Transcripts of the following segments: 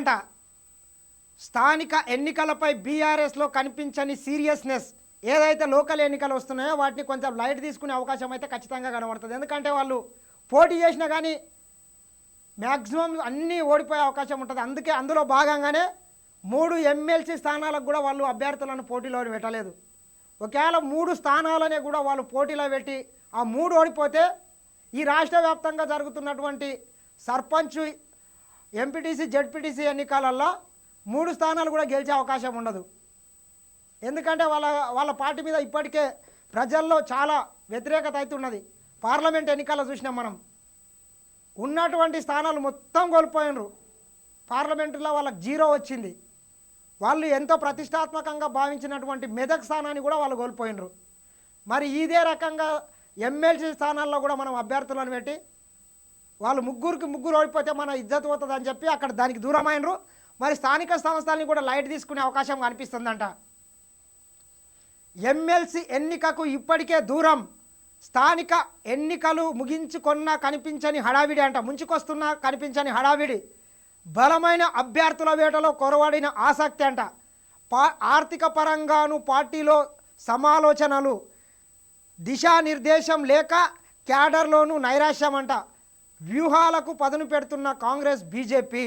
అంట. స్థానిక ఎన్నికలపై బీఆర్ఎస్లో కనిపించని సీరియస్నెస్ ఏదైతే లోకల్ ఎన్నికలు వస్తున్నాయో వాటిని కొంచెం లైట్ తీసుకునే అవకాశం అయితే ఖచ్చితంగా కనబడుతుంది. ఎందుకంటే వాళ్ళు పోటీ చేసినా కానీ మ్యాక్సిమం అన్నీ ఓడిపోయే అవకాశం ఉంటుంది. అందుకే అందులో భాగంగానే మూడు ఎమ్మెల్సీ స్థానాలకు కూడా వాళ్ళు అభ్యర్థులను పోటీలో పెట్టలేదు. ఒకవేళ మూడు స్థానాలనే కూడా వాళ్ళు పోటీలో పెట్టి ఆ మూడు ఓడిపోతే ఈ రాష్ట్ర వ్యాప్తంగా జరుగుతున్నటువంటి సర్పంచ్ ఎంపీటీసీ జడ్పీటీసీ ఎన్నికలలో మూడు స్థానాలు కూడా గెలిచే అవకాశం ఉండదు. ఎందుకంటే వాళ్ళ వాళ్ళ పార్టీ మీద ఇప్పటికే ప్రజల్లో చాలా వ్యతిరేకత అవుతున్నది పార్లమెంట్ ఎన్నికల్లో చూసినాం మనం. ఉన్నటువంటి స్థానాలు మొత్తం కోల్పోయినరు. పార్లమెంటులో వాళ్ళకి జీరో వచ్చింది. వాళ్ళు ఎంతో ప్రతిష్టాత్మకంగా భావించినటువంటి మెదక్ స్థానాన్ని కూడా వాళ్ళు కోల్పోయినరు. మరి ఇదే రకంగా ఎమ్మెల్సీ స్థానాల్లో కూడా మనం అభ్యర్థులను పెట్టి వాళ్ళు ముగ్గురికి ముగ్గురు ఓడిపోతే మన ఇజ్జత్ పోతుంది అని చెప్పి అక్కడ దానికి దూరమైనరు. మరి స్థానిక సంస్థల్ని కూడా లైట్ తీసుకునే అవకాశం కనిపిస్తుందంట. ఎమ్మెల్సీ ఎన్నికకు ఇప్పటికే దూరం. స్థానిక ఎన్నికలు ముగించుకున్నా కనిపించని హడావిడి అంట. ముంచుకొస్తున్న కనిపించని హడావిడి. బలమైన అభ్యర్థుల వేటలో కొరవడిన ఆసక్తి అంట. పా ఆర్థిక పరంగాను పార్టీలో సమాలోచనలు. దిశానిర్దేశం లేక క్యాడర్లోనూ నైరాశ్యం అంట వ్యూహాలకు పదును పెడుతున్న కాంగ్రెస్ బీజేపీ.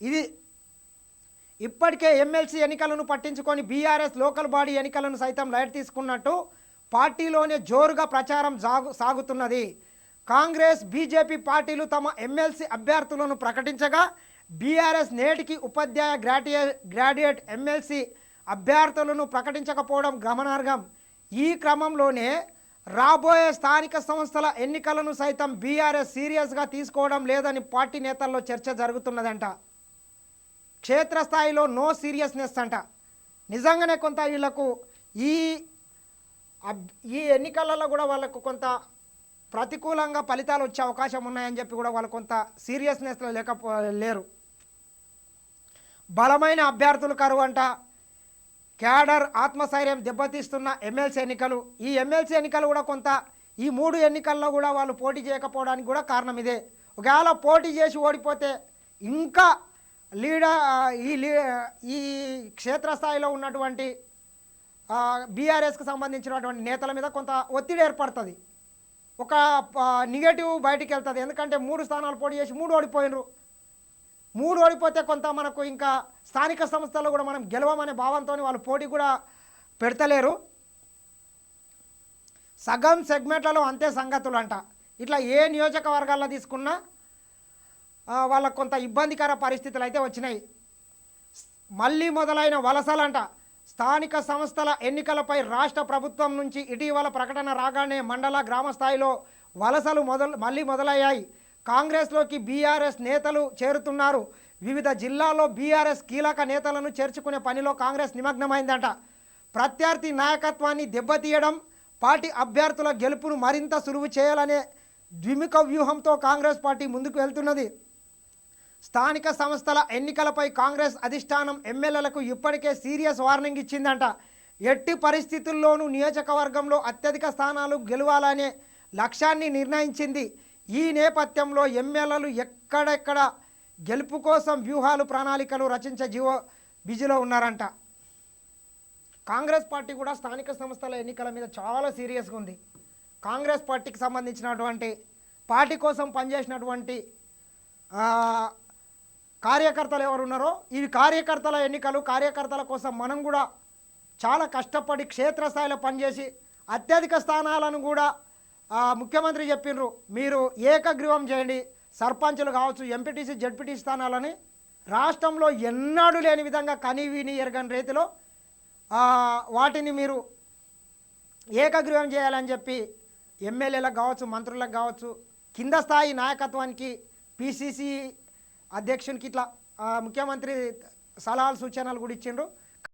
ఇది ఇప్పటికే ఎమ్మెల్సీ ఎన్నికలను పట్టించుకొని బీఆర్ఎస్ లోకల్ బాడీ ఎన్నికలను సైతం లైట్ తీసుకున్నట్టు పార్టీలోనే జోరుగా ప్రచారం సాగు సాగుతున్నది. కాంగ్రెస్ బీజేపీ పార్టీలు తమ ఎమ్మెల్సీ అభ్యర్థులను ప్రకటించగా బీఆర్ఎస్ నేటికి ఉపాధ్యాయ గ్రాడ్యుయే గ్రాడ్యుయేట్ ఎమ్మెల్సీ అభ్యర్థులను ప్రకటించకపోవడం గమనార్హం. ఈ క్రమంలోనే రాబోయే స్థానిక సంస్థల ఎన్నికలను సైతం బీఆర్ఎస్ సీరియస్గా తీసుకోవడం లేదని పార్టీ నేతల్లో చర్చ జరుగుతున్నదంట. క్షేత్రస్థాయిలో నో సీరియస్నెస్ అంట. నిజంగానే కొంత వీళ్ళకు ఈ అబ్- ఈ ఎన్నికలలో కూడా వాళ్ళకు కొంత ప్రతికూలంగా ఫలితాలు వచ్చే అవకాశం ఉన్నాయని చెప్పి కూడా వాళ్ళు కొంత సీరియస్నెస్లో లేకపో లేరు. బలమైన అభ్యర్థులు కరువు అంట. క్యాడర్ ఆత్మస్థైర్యం దెబ్బతీస్తున్న ఎమ్మెల్సీ ఎన్నికలు. ఈ ఎమ్మెల్సీ ఎన్నికలు కూడా కొంత ఈ మూడు ఎన్నికల్లో కూడా వాళ్ళు పోటీ చేయకపోవడానికి కూడా కారణం ఇదే. ఒకవేళ పోటీ చేసి ఓడిపోతే ఇంకా లీడర్ ఈ లీ ఈ క్షేత్రస్థాయిలో ఉన్నటువంటి బీఆర్ఎస్కి సంబంధించినటువంటి నేతల మీద కొంత ఒత్తిడి ఏర్పడుతుంది. ఒక నెగటివ్ బయటికి వెళ్తుంది ఎందుకంటే మూడు స్థానాలు పోటీ చేసి మూడు ఓడిపోయినరు మూడు ఓడిపోతే కొంత మనకు ఇంకా స్థానిక సంస్థల్లో కూడా మనం గెలవమనే భావంతో వాళ్ళు పోటీ కూడా పెడతలేరు. సగం సెగ్మెంట్లలో అంతే సంగతులు అంట ఇట్లా ఏ నియోజకవర్గాల్లో తీసుకున్నా వాళ్ళకు కొంత ఇబ్బందికర పరిస్థితులు అయితే వచ్చినాయి. మళ్ళీ మొదలైన వలసలంట స్థానిక సంస్థల ఎన్నికలపై రాష్ట్ర ప్రభుత్వం నుంచి ఇటీవల ప్రకటన రాగానే మండల గ్రామ స్థాయిలో వలసలు మొదలు మళ్ళీ మొదలయ్యాయి. కాంగ్రెస్లోకి బీఆర్ఎస్ నేతలు చేరుతున్నారు. వివిధ జిల్లాల్లో బీఆర్ఎస్ కీలక నేతలను చేర్చుకునే పనిలో కాంగ్రెస్ నిమగ్నమైందట. ప్రత్యర్థి నాయకత్వాన్ని దెబ్బతీయడం పార్టీ అభ్యర్థుల గెలుపును మరింత సులువు చేయాలనే ద్విముఖ వ్యూహంతో కాంగ్రెస్ పార్టీ ముందుకు వెళ్తున్నది. స్థానిక సంస్థల ఎన్నికలపై కాంగ్రెస్ అధిష్టానం ఎమ్మెల్యేలకు ఇప్పటికే సీరియస్ వార్నింగ్ ఇచ్చిందంట. ఎట్టి పరిస్థితుల్లోనూ నియోజకవర్గంలో అత్యధిక స్థానాలు గెలవాలనే లక్ష్యాన్ని నిర్ణయించింది ఈ నేపథ్యంలో ఎమ్మెల్యేలు ఎక్కడెక్కడ గెలుపు కోసం వ్యూహాలు ప్రణాళికలు రచించే జీవో బిజీలో ఉన్నారంట. కాంగ్రెస్ పార్టీ కూడా స్థానిక సంస్థల ఎన్నికల మీద చాలా సీరియస్గా ఉంది. కాంగ్రెస్ పార్టీకి సంబంధించినటువంటి పార్టీ కోసం పనిచేసినటువంటి కార్యకర్తలు ఎవరు ఉన్నారో ఇవి కార్యకర్తల ఎన్నికలు కార్యకర్తల కోసం మనం కూడా చాలా కష్టపడి క్షేత్రస్థాయిలో పనిచేసి అత్యధిక స్థానాలను కూడా ముఖ్యమంత్రి చెప్పిండ్రు మీరు ఏకగ్రీవం చేయండి. సర్పంచులు కావచ్చు ఎంపీటీసీ జడ్పీటీ స్థానాలని రాష్ట్రంలో ఎన్నడూ లేని విధంగా కనీవిని ఎరగని రీతిలో వాటిని మీరు ఏకగ్రీవం చేయాలని చెప్పి ఎమ్మెల్యేలకు కావచ్చు మంత్రులకు కావచ్చు కింద స్థాయి నాయకత్వానికి పిసిసి అధ్యక్షునికి ఇట్లా ముఖ్యమంత్రి సలహాలు సూచనలు కూడా ఇచ్చిండ్రు.